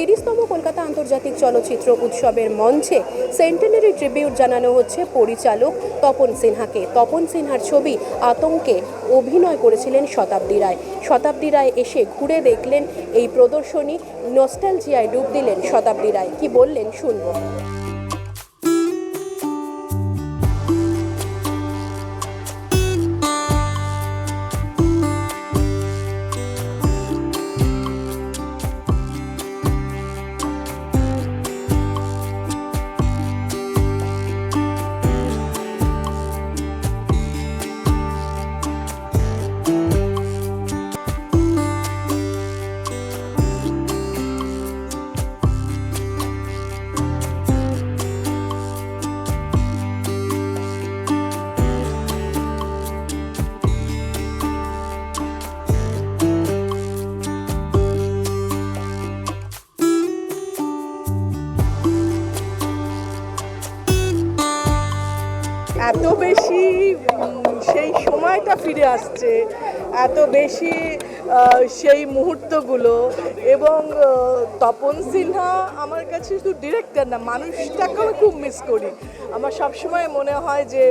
তিরিশতম কলকাতা আন্তর্জাতিক চলচ্চিত্র উৎসবের মঞ্চে সেন্টেনারি ট্রিবিউট জানানো হচ্ছে পরিচালক তপন সিনহাকে। তপন সিনহার ছবি আতঙ্কে অভিনয় করেছিলেন শতাব্দী রায়। শতাব্দী রায় এসে ঘুরে দেখলেন এই প্রদর্শনী, নস্টালজিয়ায় ডুব দিলেন শতাব্দী রায়। কি বললেন শুনব। এত বেশি সেই সময়টা ফিরে আসছে, এত বেশি সেই মুহূর্তগুলো এবং তপন সিনহা আমার কাছে শুধু ডিরেক্টর না, মানুষটাকেও খুব মিস করি। আমার সবসময় মনে হয় যে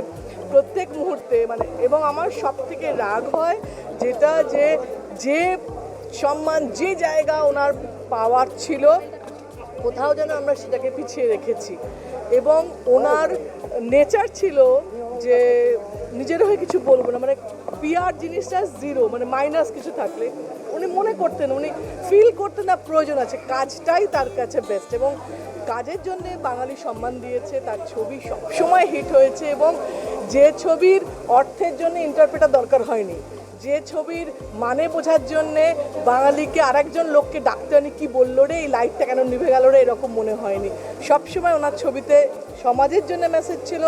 প্রত্যেক মুহূর্তে মানে এবং আমার সব থেকে রাগ হয় যেটা যে যে সম্মান যে জায়গা ওনার পাওয়ার ছিল কোথাও যেন আমরা সেটাকে পিছিয়ে রেখেছি। এবং ওনার নেচার ছিল যে নিজের হয়ে কিছু বলব না মানে পিয়ার জিনিসটা জিরো মানে মাইনাস কিছু থাকলে উনি মনে করতেন, উনি ফিল করতেন না প্রয়োজন আছে, কাজটাই তার কাছে বেস্ট এবং কাজের জন্য বাঙালি সম্মান দিয়েছে, তার ছবি সবসময় হিট হয়েছে এবং যে ছবির অর্থের জন্য ইন্টারপ্রেটার দরকার হয়নি। যে ছবির মানে বোঝার জন্যে বাঙালিকে আরেকজন লোককে ডাকতে আনি কি বলল রে? এই লাইটটা কেন নিভে গেল রে? এরকম মনে হয়নি। সবসময় ওনার ছবিতে সমাজের জন্য মেসেজ ছিল,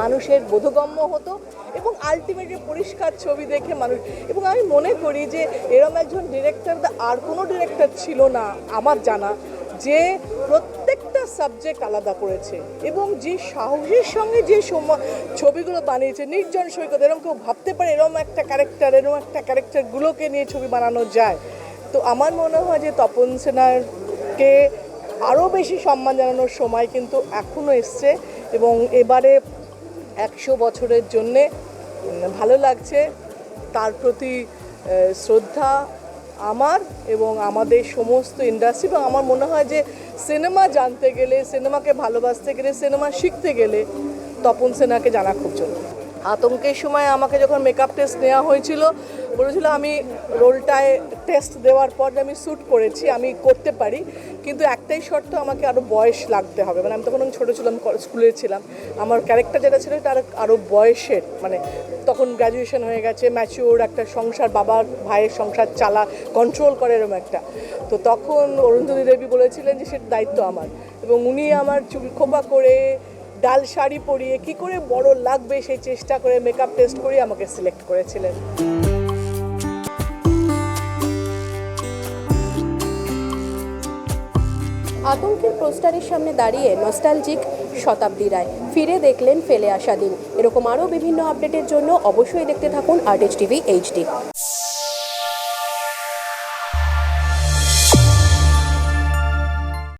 মানুষের বোধগম্য হতো এবং আলটিমেটলি পরিষ্কার ছবি দেখে মানুষ এবং আমি মনে করি যে এরম একজন ডিরেক্টর আর কোনো ডিরেক্টর ছিল না, আমার জানা, যে প্রত্যেকটা সাবজেক্ট আলাদা করেছে। এবং যে সাহসের সঙ্গে যে ছবিগুলো বানিয়েছে, নির্জন সৈকত এরকম কেউ ভাবতে পারে এরকম একটা ক্যারেক্টার এরকম একটা ক্যারেক্টারগুলোকে নিয়ে ছবি বানানো যায়। তো আমার মনে হয় যে তপন সেনারকে আরও বেশি সম্মান জানানোর সময় কিন্তু এখনও এসছে এবং এবারে একশো বছরের জন্যে ভালো লাগছে। তার প্রতি শ্রদ্ধা আমার এবং আমাদের সমস্ত ইন্ডাস্ট্রি এবং আমার মনে হয় যে সিনেমা জানতে গেলে সিনেমাকে ভালোবাসতে গেলে সিনেমা শিখতে গেলে তপন সেনাকে জানা খুব জরুরি। আতঙ্কের সময় আমাকে যখন মেকআপ টেস্ট নেওয়া হয়েছিল, বলেছিল আমি রোলটায় টেস্ট দেওয়ার পর আমি শ্যুট করেছি, আমি করতে পারি, কিন্তু একটাই শর্ত আমাকে আরও বয়স লাগতে হবে। মানে আমি তখন ছোটো ছিলাম স্কুলে ছিলাম। আমার ক্যারেক্টার যেটা ছিল তার আরও বয়সের মানে তখন গ্র্যাজুয়েশন হয়ে গেছে ম্যাচিওর একটা সংসার, বাবার, ভাইয়ের সংসার চালা কন্ট্রোল করে এরকম একটা। তো তখন অরুন্ধতী দেবী বলেছিলেন যে সেটা দায়িত্ব আমার। এবং উনি আমার চুল খোপা করে ডাল শাড়ি পরিয়ে কি করে বড় লাগবে সেই চেষ্টা করে মেকআপ টেস্ট করে আমাকে সিলেক্ট করেছিলেন। আতঙ্কের পোস্টারের সামনে দাঁড়িয়ে নস্টালজিক শতাব্দী রায়। ফিরে দেখলেন ফেলে আসা দিন। এরকম আরও বিভিন্ন আপডেটের জন্য অবশ্যই দেখতে থাকুন আর্টিস্ট টিভি এইচডি